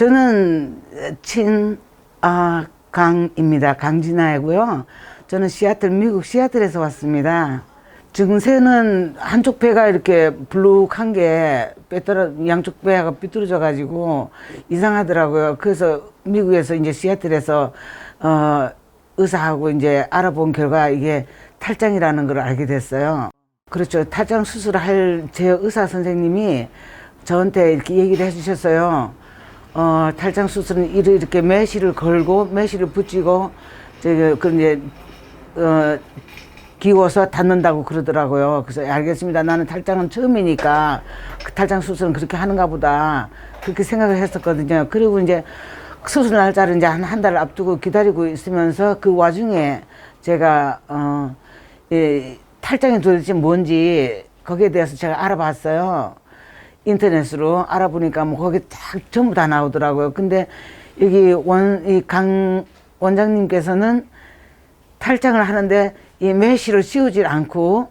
저는 친, 아, 강입니다. 강진아이고요. 저는 시애틀, 미국 시애틀에서 왔습니다. 증세는 한쪽 배가 이렇게 블룩한 게 빼떨어, 양쪽 배가 삐뚤어져 가지고 이상하더라고요. 그래서 미국에서 이제 시애틀에서, 어, 의사하고 이제 알아본 결과 이게 탈장이라는 걸 알게 됐어요. 그렇죠. 탈장 수술할 제 의사 선생님이 저한테 이렇게 얘기를 해주셨어요. 어, 탈장 수술은 이렇게 매실을 걸고 매실을 붙이고 저기 그 이제 어, 기워서 닫는다고 그러더라고요. 그래서 알겠습니다. 나는 탈장은 처음이니까 그 탈장 수술은 그렇게 하는가 보다 그렇게 생각을 했었거든요. 그리고 이제 수술 날짜를 이제 한 한 달 앞두고 기다리고 있으면서 그 와중에 제가 어, 이 탈장이 도대체 뭔지 거기에 대해서 제가 알아봤어요. 인터넷으로 알아보니까 뭐 거기 딱 전부 다 나오더라고요. 근데 여기 원, 이 강 원장님께서는 탈장을 하는데 이 메쉬를 씌우질 않고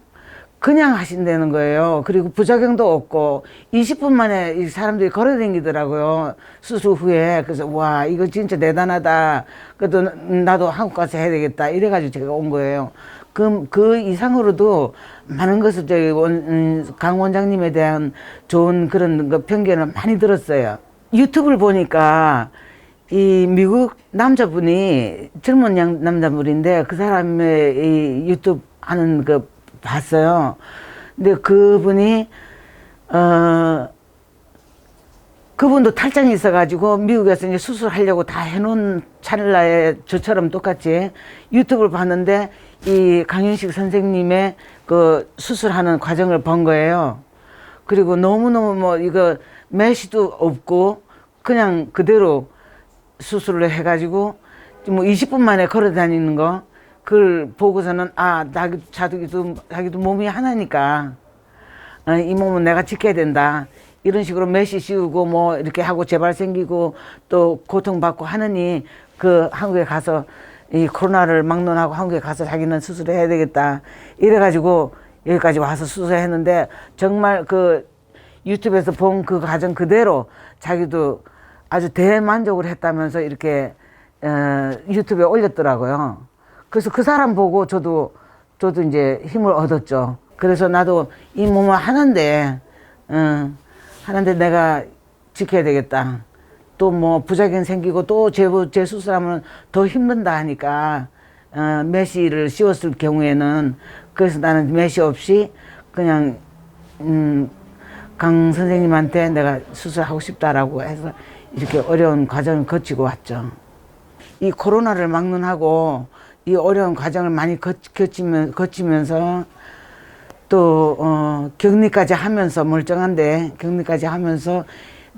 그냥 하신다는 거예요. 그리고 부작용도 없고 20분 만에 이 사람들이 걸어 다니더라고요. 수술 후에. 그래서 와, 이거 진짜 대단하다. 그래도 나도 한국 가서 해야 되겠다. 이래가지고 제가 온 거예요. 그, 그 이상으로도 많은 것을 저희 원, 음, 강 원장님에 대한 좋은 그런 그 편견을 많이 들었어요. 유튜브를 보니까 이 미국 남자분이 젊은 양, 남자분인데 그 사람의 이 유튜브 하는 그 봤어요. 근데 그분이 어 그분도 탈장이 있어가지고 미국에서 이제 수술하려고 다 해놓은 찰나에 저처럼 똑같이 유튜브를 봤는데 이 강윤식 선생님의 그 수술하는 과정을 본 거예요. 그리고 너무너무 뭐 이거 메시도 없고 그냥 그대로 수술을 해가지고 뭐 20분 만에 걸어 다니는 거. 그걸 보고서는 아 자기 자기도 자기도 몸이 하나니까. 어, 이 몸은 내가 지켜야 된다 이런 식으로 메시 씌우고 뭐 이렇게 하고 재발 생기고 또 고통받고 하느니 그 한국에 가서 이 코로나를 막론하고 한국에 가서 자기는 수술을 해야 되겠다 이래가지고 여기까지 와서 수술했는데 정말 그 유튜브에서 본 그 과정 그대로 자기도 아주 대만족을 했다면서 이렇게 어, 유튜브에 올렸더라고요. 그래서 그 사람 보고 저도 저도 이제 힘을 얻었죠. 그래서 나도 이 몸을 하는데 어, 하는데 내가 지켜야 되겠다. 또 뭐 부작용 생기고 또 재, 재수술하면 더 힘든다 하니까 어, 메시를 씌웠을 경우에는 그래서 나는 메시 없이 그냥 음, 강 선생님한테 내가 수술하고 싶다라고 해서 이렇게 어려운 과정을 거치고 왔죠. 이 코로나를 막론하고 이 어려운 과정을 많이 거, 거치면, 거치면서 또, 어, 격리까지 하면서 멀쩡한데 격리까지 하면서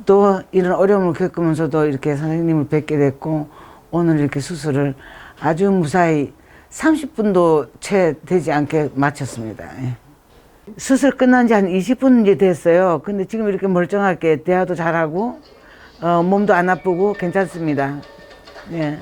또 이런 어려움을 겪으면서도 이렇게 선생님을 뵙게 됐고 오늘 이렇게 수술을 아주 무사히 30분도 채 되지 않게 마쳤습니다. 예. 수술 끝난 지 한 20분 이제 됐어요. 근데 지금 이렇게 멀쩡하게 대화도 잘하고, 어, 몸도 안 아프고 괜찮습니다. 예.